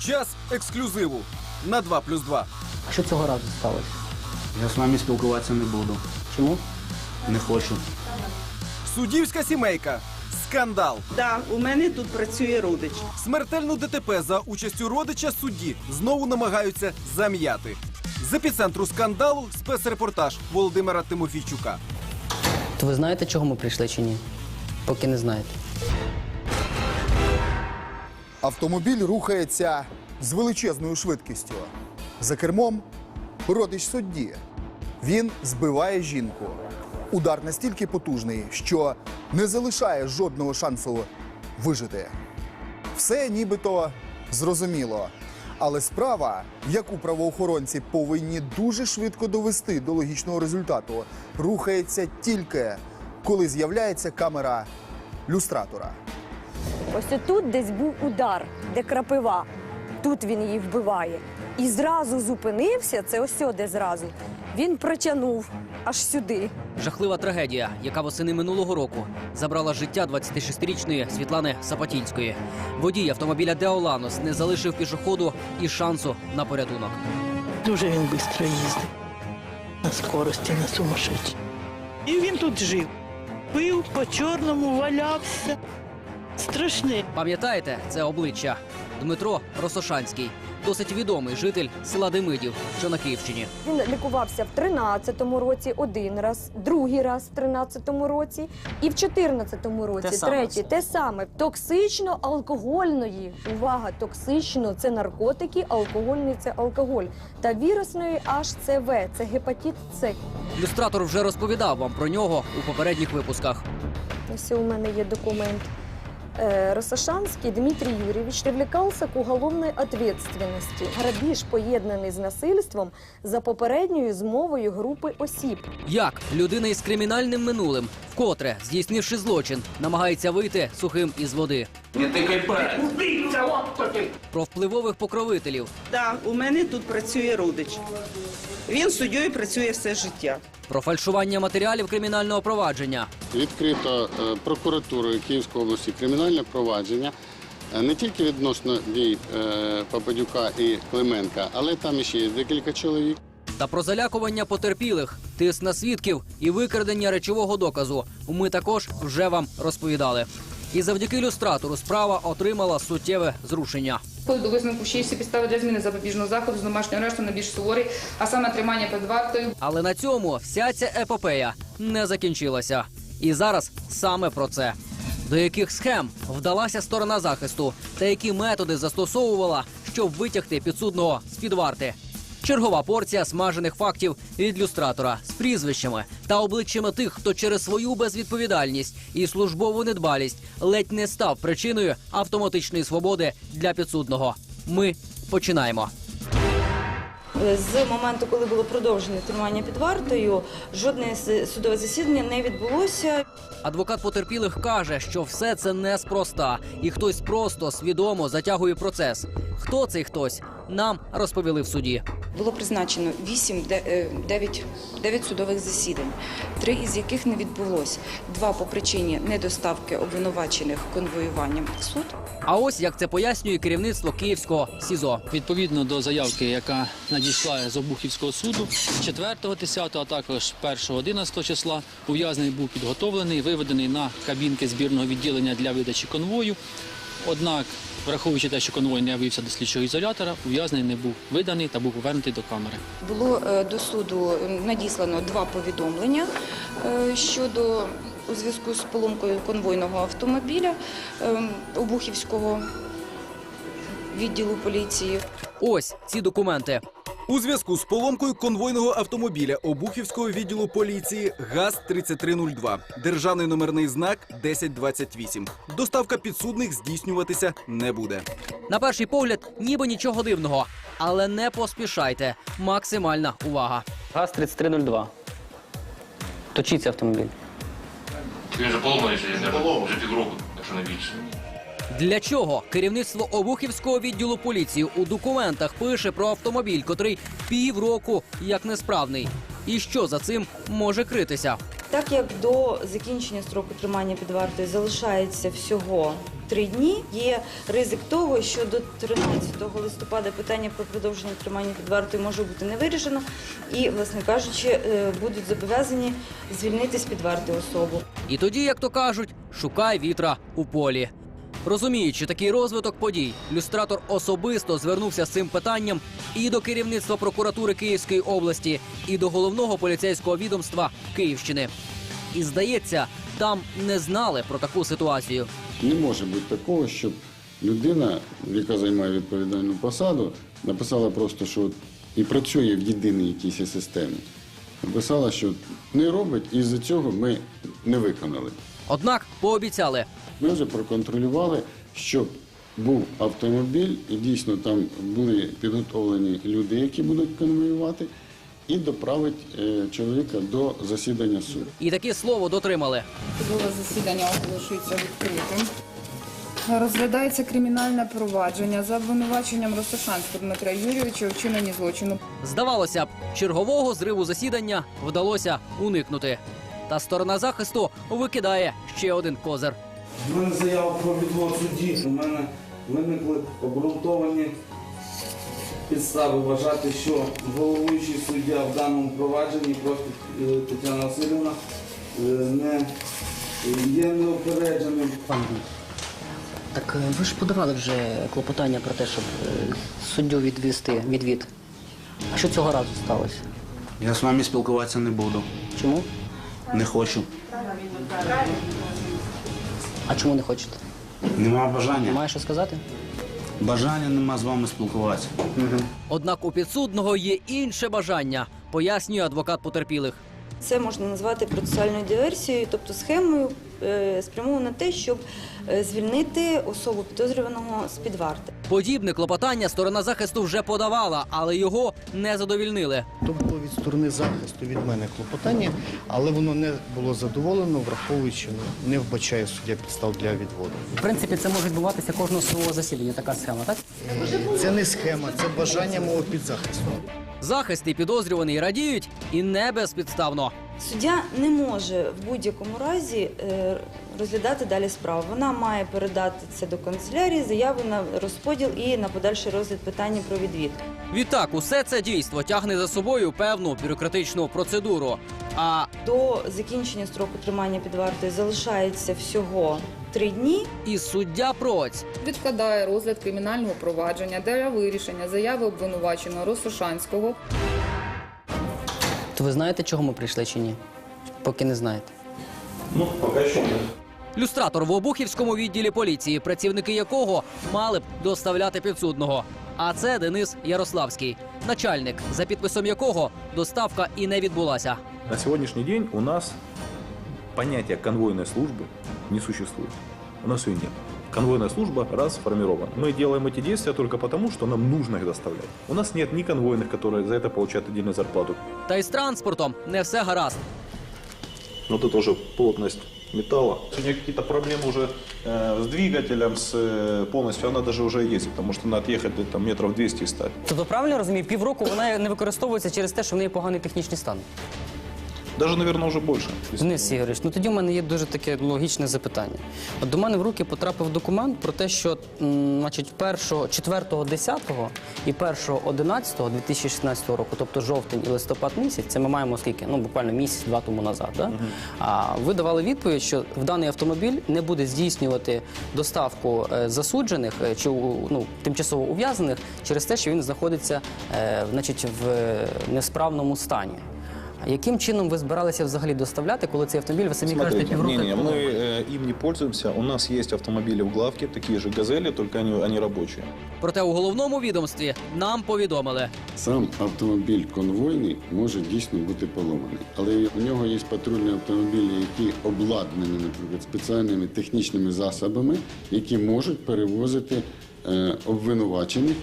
Час ексклюзиву на 2 плюс 2. А що цього разу сталося? Я з вами спілкуватися не буду. Чому? Не хочу. Суддівська сімейка. Скандал. Так, у мене тут працює родич. Смертельну ДТП за участю родича судді знову намагаються зам'яти. З епіцентру скандалу спецрепортаж Володимира Тимофійчука. То ви знаєте, чого ми прийшли чи ні? Поки не знаєте. Автомобіль рухається з величезною швидкістю. За кермом родич судді. Він збиває жінку. Удар настільки потужний, що не залишає жодного шансу вижити. Все нібито зрозуміло. Але справа, яку правоохоронці повинні дуже швидко довести до логічного результату, рухається тільки коли з'являється камера люстратора. Ось тут десь був удар, де крапива. Тут він її вбиває. І зразу зупинився, це ось де зразу. Він протягнув аж сюди. Жахлива трагедія, яка восени минулого року забрала життя 26-річної Світлани Сапатінської. Водій автомобіля Деоланос не залишив пішоходу і шансу на порятунок. Дуже він швидко їздив. На скорості, на сумасшедшій. І він тут жив. Пив по чорному, валявся. Страшне. Пам'ятаєте це обличчя? Дмитро Росошанський, досить відомий житель села Демидів, що на Київщині. Він лікувався в 13-му році один раз, другий раз в 13-му році і в 14-му році, Те саме третій, те саме. Токсично-алкогольної. Увага, токсично це наркотики, алкогольний це алкоголь. Та вірусної HCV – це гепатит С. Люстратор вже розповідав вам про нього у попередніх випусках. Ось у мене є документ. Э, Росошанский Дмитрий Юрьевич привлекался к уголовной ответственности. Грабіж поєднаний з насильством за попередньою змовою групи осіб. Як людина із кримінальним минулим, вкотре, здійснивши злочин, намагається вийти сухим із води. Про впливових покровителів Так, у мене тут працює родич. Він суддєю працює все життя. про фальшування матеріалів кримінального провадження, Відкрито е, прокуратурою Київської області кримінальне провадження е, не тільки відносно дій е, Пападюка і Клименка, але там ще є декілька чоловік. та про залякування потерпілих, тиск на свідків і викрадення речового доказу. Ми також вже вам розповідали. І завдяки люстратору справа отримала суттєве зрушення. Коли до висновку ще всі підстави для зміни запобіжного заходу з домашнього арешту на більш суворий, а саме тримання під вартою. Але на цьому вся ця епопея не закінчилася. І зараз саме про це. До яких схем вдалася сторона захисту та які методи застосовувала, щоб витягти підсудного з під варти. Чергова порція смажених фактів від люстратора з прізвищами та обличчями тих, хто через свою безвідповідальність і службову недбалість ледь не став причиною автоматичної свободи для підсудного. Ми починаємо. З моменту, коли було продовження тримання під вартою, жодне судове засідання не відбулося. Адвокат потерпілих каже, що все це неспроста, і хтось просто свідомо затягує процес. Хто цей хтось нам розповіли в суді. Було призначено 8, 9, 9 судових засідань, три із яких не відбулось. Два по причині недоставки обвинувачених конвоюванням в суд. А ось як це пояснює керівництво київського СІЗО. Відповідно до заявки, яка надійшла з Обухівського суду 4 10 а також 1 11 числа, ув'язнений був підготовлений, виведений на кабінки збірного відділення для видачі конвою. Однак, враховуючи те, що конвой не явився до слідчого ізолятора, ув'язнений не був виданий та був повернутий до камери. Було е, до суду надіслано два повідомлення е, щодо у зв'язку з поломкою конвойного автомобіля е, Обухівського відділу поліції. Ось ці документи. У зв'язку з поломкою конвойного автомобіля Обухівського відділу поліції ГАЗ-3302. Державний номерний знак 1028. Доставка підсудних здійснюватися не буде. На перший погляд, ніби нічого дивного, але не поспішайте. Максимальна увага. ГАЗ 3302. Точиться автомобіль. Він же поломаний, вже півроку, якщо не більше. Для чого керівництво Обухівського відділу поліції у документах пише про автомобіль, котрий півроку як несправний? І що за цим може критися? Так як до закінчення строку тримання під вартою залишається всього три дні. Є ризик того, що до 13 листопада питання про продовження тримання під вартою може бути не вирішено, і, власне кажучи, е, будуть зобов'язані звільнити з під варти особу. І тоді, як то кажуть, шукай вітра у полі. Розуміючи такий розвиток подій, люстратор особисто звернувся з цим питанням і до керівництва прокуратури Київської області, і до головного поліцейського відомства Київщини. І здається, там не знали про таку ситуацію. Не може бути такого, щоб людина, яка займає відповідальну посаду, написала просто, що і працює в єдиній якійсь системі. Написала, що не робить, і з-за цього ми не виконали. Однак пообіцяли, Ми вже проконтролювали, щоб був автомобіль, і дійсно там були підготовлені люди, які будуть конвоювати, і доправить е, чоловіка до засідання суду. і таке слово дотримали. Судове засідання оголошується відкритим. Розглядається кримінальне провадження за обвинуваченням Ростошанського Дмитра Юрійовича у вчиненні злочину. Здавалося б, чергового зриву засідання вдалося уникнути. Та сторона захисту викидає ще один козир. У мене заява про відвод судді. У мене виникли обґрунтовані підстави вважати, що головуючий суддя в даному провадженні просто е, Тетяна Васильівна е, не є неупередженим. Пан так е, ви ж подавали вже клопотання про те, щоб суддю відвести відвід. А що цього разу сталося? Я з вами спілкуватися не буду. Чому? Не хочу. А чому не хочете? Нема бажання. Немає що сказати? Бажання нема з вами спілкуватися. Однак у підсудного є інше бажання, пояснює адвокат потерпілих. Це можна назвати процесуальною диверсією, тобто схемою е, спрямовано на те, щоб звільнити особу підозрюваного з під варти. Подібне клопотання сторона захисту вже подавала, але його не задовільнили. То було від сторони захисту від мене клопотання, але воно не було задоволено, враховуючи ну, не вбачає суддя підстав для відводу. В принципі, це може відбуватися кожного свого засідання, така схема, так? Це не схема, це бажання мого підзахисту. Захист і підозрюваний радіють і не безпідставно. Суддя не може в будь-якому разі е, розглядати далі справу. Вона має передати це до канцелярії, заяву на розподіл і на подальший розгляд питання про відвід. Відтак, усе це дійство тягне за собою певну бюрократичну процедуру. А До закінчення строку тримання під вартою залишається всього три дні. і суддя проць Відкладає розгляд кримінального провадження для вирішення заяви обвинуваченого Росошанського То ви знаєте, чого ми прийшли чи ні? Поки не знаєте. Ну, поки що. люстратор в Обухівському відділі поліції, працівники якого мали б доставляти підсудного. А це Денис Ярославський, начальник, за підписом якого доставка і не відбулася. На сегодняшний день у нас понятия конвойной службы не существует. У нас ее нет. Конвойная служба раз сформирована. Мы делаем эти действия только потому, что нам нужно их доставлять. У нас нет ни конвойных, которые за это получают отдельную зарплату. Та й з транспортом не все гаразд. Но это тоже плотность металла. Сегодня какие-то проблемы уже э, с двигателем, с э, полностью, она даже уже есть, потому что надо отъехать где-то там метров 200 и стать. Тобто, правильно я розумію, півроку вона не використовується через те, що в неї поганий технічний стан. Даже, наверное, уже больше. Денис Ігорович, ну тоді в мене є дуже таке логічне запитання. От до мене в руки потрапив документ про те, що м, значить, 4.10 і 1.11.2016 року, тобто жовтень і листопад місяць, це ми маємо скільки? Ну буквально місяць-два тому назад. Да? А ви давали відповідь, що в даний автомобіль не буде здійснювати доставку е, засуджених е, чи у- ну, тимчасово ув'язнених через те, що він знаходиться е, значить, в е, несправному стані. Яким чином ви збиралися взагалі доставляти, коли цей автомобіль ви самі кажете Смотрите, півроку? не, не, як мы э, им не пользуемся. У нас есть автомобили в главке, такие же «Газели», только они, они рабочие. Проте у головному відомстві нам повідомили. Сам автомобіль конвойний може дійсно бути поломаний, але у нього є патрульні автомобілі, які обладнані, наприклад, спеціальними технічними засобами, які можуть перевозити е, обвинувачених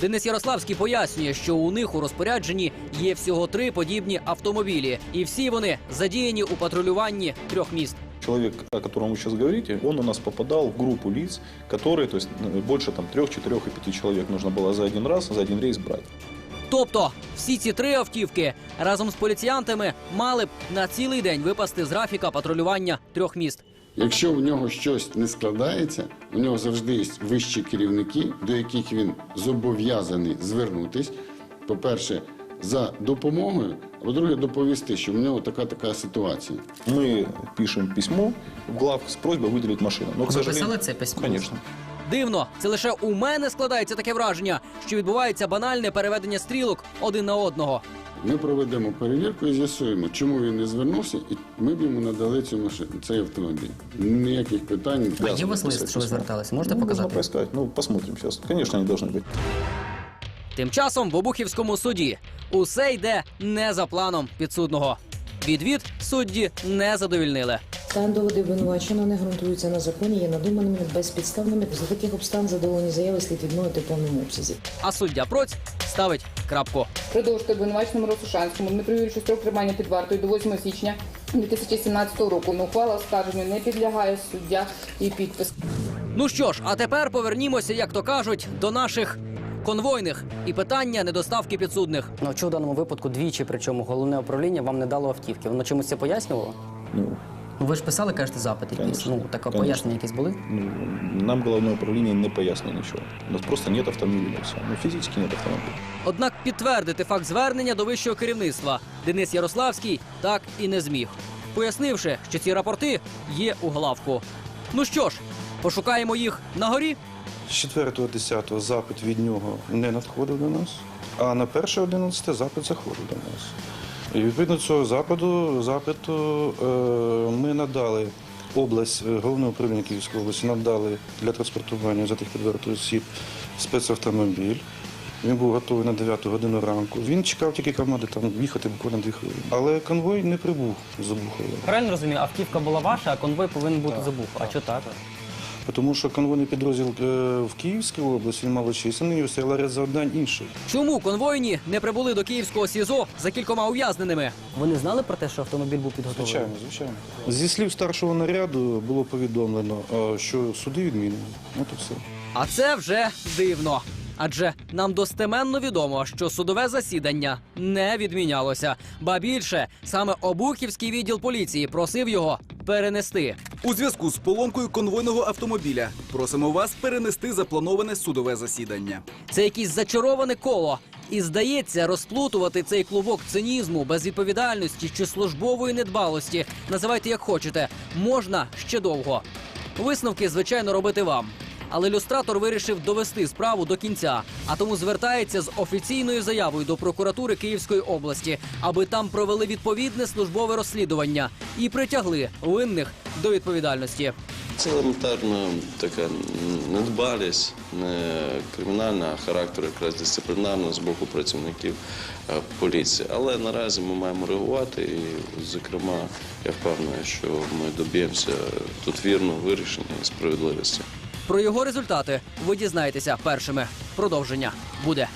Денис Ярославський пояснює, що у них у розпорядженні є всього три подібні автомобілі, і всі вони задіяні у патрулюванні трьох міст. Человек, о котором вы сейчас говорите, он у нас попадал в группу лиц, которые, то есть э, больше там трех, четырех и пяти человек нужно было за один раз, за один рейс брать. Тобто всі ці три автівки разом з поліціянтами мали б на цілий день випасти з графіка патрулювання трьох міст. Якщо в нього щось не складається, у нього завжди є вищі керівники, до яких він зобов'язаний звернутись. По-перше, за допомогою, а по-друге, доповісти, що в нього така така ситуація. Мы пишем письмо в глав с просьбой выделить машину. Но, Ви писали це письмо? Конечно. Дивно, це лише у мене складається таке враження, що відбувається банальне переведення стрілок один на одного. Ми проведемо перевірку і з'ясуємо, чому він не звернувся, і ми б йому надали цю машину, цей автомобіль. Ніяких питань. А є у вас лист, що ви зверталися? Можете Ну, показати? показати? поискати. Ну, посмотрим зараз. Звісно, они повинні бути. Тим часом в Обухівському суді усе йде не за планом підсудного. Відвід судді не задовільнили. Стан доводи обвинуваченого не ґрунтуються на законі, є надуманими безпідставними. За таких обстан задоволені заяви слід відмовити в повному обсязі. А суддя проць ставить крапку. Продовжити обвинуваченому Росушанському Дмитру Юрійовичу строк тримання під вартою до 8 січня 2017 року. Ну, ухвала оскарженню не підлягає суддя і підпис. Ну що ж, а тепер повернімося, як то кажуть, до наших конвойних і питання недоставки підсудних. Ну, чи у даному випадку двічі, причому головне управління вам не дало автівки. Воно чомусь це пояснювало? Ну, Ну, ви ж писали, кажете, запит якийсь. Конечно. Ну, таке Конечно. пояснення якісь були? ну, нам головное управление не пояснило ничего. У нас просто нет автомобиля. и Все. Ну, физически нет автомобиля. Однак підтвердити факт звернення до вищого керівництва Денис Ярославський так і не зміг, пояснивши, що ці рапорти є у главку. Ну що ж, пошукаємо їх на горі. З 4.10 запит від нього не надходив до нас, а на 1.11 запит заходив до нас. І відповідно цього запиту, запиту е, ми надали область, е, головне управління Київської області надали для транспортування за тих підвертих осіб спецавтомобіль. Він був готовий на 9 годину ранку. Він чекав тільки команди там їхати буквально 2 хвилини. Але конвой не прибув з Обухова. Правильно розумію, автівка була ваша, а конвой повинен бути за Буху. А що так? Тому що конвойний підрозділ е, в Київській області він малочисленний, і стояла ряд завдань інших. Чому конвойні не прибули до київського СІЗО за кількома ув'язненими? Вони знали про те, що автомобіль був підготовлений? Звичайно, звичайно. Зі слів старшого наряду було повідомлено, е, що суди відмінені. От і все. А це вже дивно. Адже нам достеменно відомо, що судове засідання не відмінялося. Ба більше саме Обухівський відділ поліції просив його перенести. У зв'язку з поломкою конвойного автомобіля просимо вас перенести заплановане судове засідання. Це якесь зачароване коло. І здається, розплутувати цей клубок цинізму, безвідповідальності чи службової недбалості, називайте як хочете, можна ще довго. Висновки, звичайно, робити вам. Але люстратор вирішив довести справу до кінця, а тому звертається з офіційною заявою до прокуратури Київської області, аби там провели відповідне службове розслідування і притягли винних до відповідальності. Це елементарно така недбалість, не кримінальна, а характеру якраз дисциплінарного з боку працівників е, поліції. Але наразі ми маємо реагувати і, зокрема, я впевнений, що ми доб'ємося тут вірного вирішення і справедливості. Про його результати ви дізнаєтеся першими. Продовження буде.